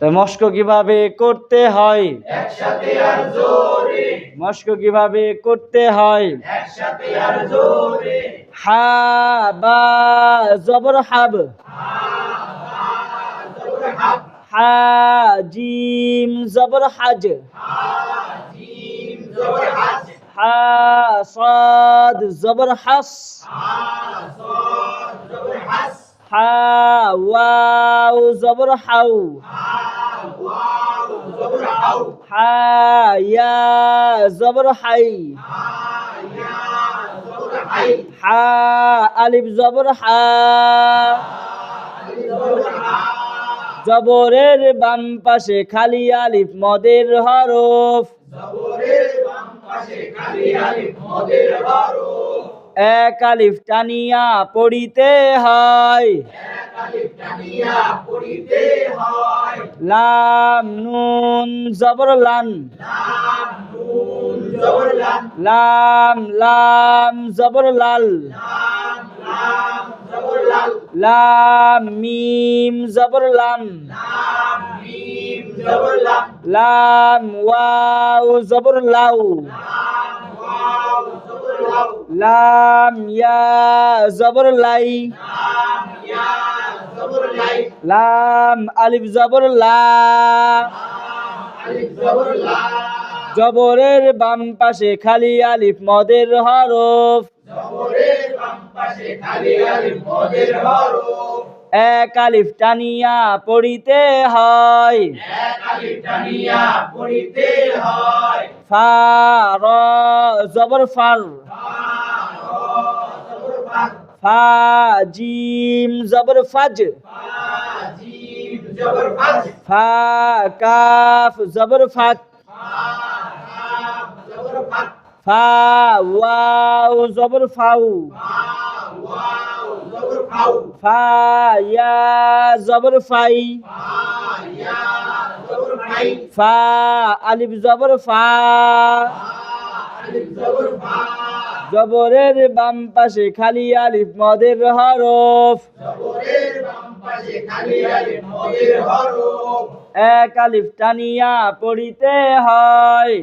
মস্ক কীভাবে করতে হয়? একসাথে আর জোরে। মস্ক কীভাবে করতে হয়? একসাথে আর জোরে। হা বা জবর হাব। হা জিম জবর হাজ। জিম জবর হাজ হা সাদ জবর হাস সাদ জবর হাস। হা, ওয়াও, জবর হাউ। হা, ইয়া, জবর হাই। হা, আলিফ, জবর হা। জবরের বাম পাশে খালি আলিফ, মদের হরফ। জবরের বাম পাশে খালি আলিফ, মদের হরফ। এক আলিফ টানিয়া পড়িতে হয়। লাম, নুন, জবর, লান। লাম লাম, জবর, লাল। লাম, মিম, জবর লাম লাম, ওয়াও, জবর, লাউ। লাম ইয়া জবর লাই লাম আলিফ জবর লা জবরের বাম পাশে খালি আলিফ, মদের হরফ। জবরের বাম পাশে খালি আলিফ, মদের হরফ। এক আলিফ টানিয়া পড়িতে হয়। এক আলিফ ফা জবর ফার। জিম জবর ফাজ। ফা কাফ জবর ফাক ফা ওয়াও জবর ফাউ। ফা ফা ইয়া জবর ফাই। আলিফ জবর ফা। জবরের বাম পাশে খালি আলিফ মদের হরফ। এক আলিফ টানিয়া পড়িতে হয়।